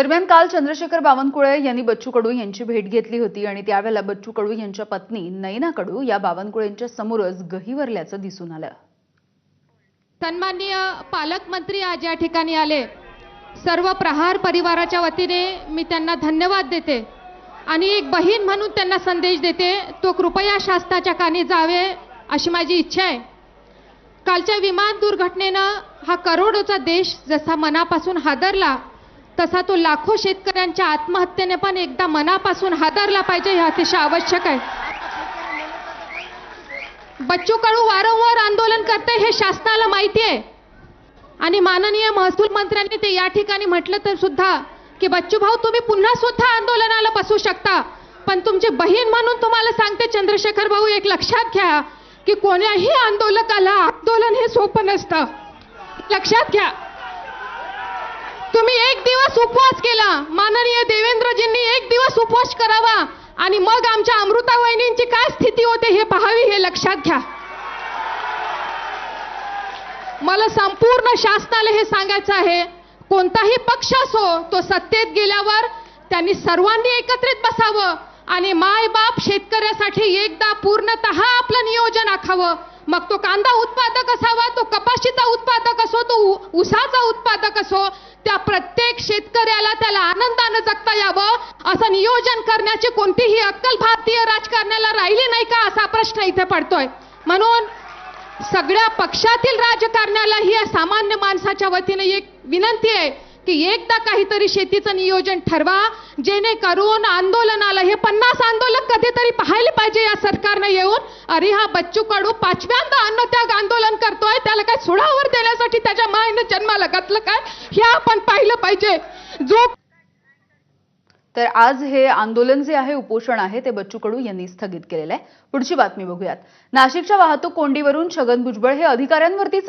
दरम्यान काल चंद्रशेखर बावनकुळे यांनी बच्चू कडू यांची भेट घेतली होती आणि त्यावेळेला बच्चू कडू यांच्या पत्नी नयना कडू या बावनकुळेंच्या समोरच गहिवरल्याचं दिसून आलं. सन्माननीय पालकमंत्री आज या ठिकाणी आले. सर्व प्रहार परिवाराच्या वतीने मी त्यांना धन्यवाद देते आणि एक बहीण म्हणून त्यांना संदेश देते तो कृपया शासनाच्या कानी जावे अशी माझी इच्छा आहे. कालच्या विमान दुर्घटनेनं हा करोडोचा देश जसा मनापासून हादरला तसा तो लाखो शेतकऱ्यांच्या आत्महत्येने पण एकदा मनापासून हादरला पाहिजे हे अतिशय आवश्यक आहे. बच्चू कडू वारंवार आंदोलन करते हे शासनाला माहिती आहे. आणि माननीय महसूल मंत्र्यांनी ते या ठिकाणी म्हटलं तर सुद्धा की बच्चू भाऊ तुम्ही पुन्हा सुद्धा आंदोलनाला बसू शकता. पण तुमची बहीण म्हणून तुम्हाला सांगते चंद्रशेखर भाऊ एक लक्षात घ्या की कोण्याही आंदोलकाला आंदोलन हे सोपं नसतं. लक्षात घ्या. तुम्ही एक दिवस उपवास केला. माननीय देवेंद्रजींनी एक दिवस उपवास करावा. आणि मग आमच्या अमृता वहिनींची काय स्थिती होते हे पाहावी हे लक्षात घ्या. मला संपूर्ण शासनाला हे सांगायचं आहे कोणताही पक्ष असो तो सत्तेत गेल्यावर त्यांनी सर्वांनी एकत्रित बसावं आणि माय बाप शेतकऱ्यासाठी एकदा पूर्णत आपलं नियोजन आखावं. मग तो कांदा उत्पादक असावा तो कपाशीचा उत्पादक असो तो उसाचा उत्पादक असो त्या प्रत्येक शेतकऱ्याला त्याला आनंदानं जगता यावं असं नियोजन करण्याची कोणतीही अक्कल भारतीय राजकारणाला राहिली नाही का असा प्रश्न इथे पडतोय. म्हणून सगळ्या पक्षातील राजकारण्याला ही या सामान्य माणसाच्या वतीने एक विनंती आहे की एकदा काहीतरी शेतीचं नियोजन ठरवा जेणेकरून आंदोलनाला हे पन्नास आंदोलक कधीतरी पाहायला पाहिजे या सरकारनं येऊन अरे हा बच्चू कडू पाचव्यांदा अन्नत्याग आंदोलन करतोय त्याला काय सुडावर करण्यासाठी त्याच्या मायनं जन्माला घातलं काय? हे आपण पाहिलं पाहिजे. जो तर आज हे आंदोलन जे आहे उपोषण आहे ते बच्चू कडू यांनी स्थगित केलेलं आहे. पुढची बातमी बघूयात. नाशिकच्या वाहतूक कोंडीवरून छगन भुजबळ हे अधिकाऱ्यांवरती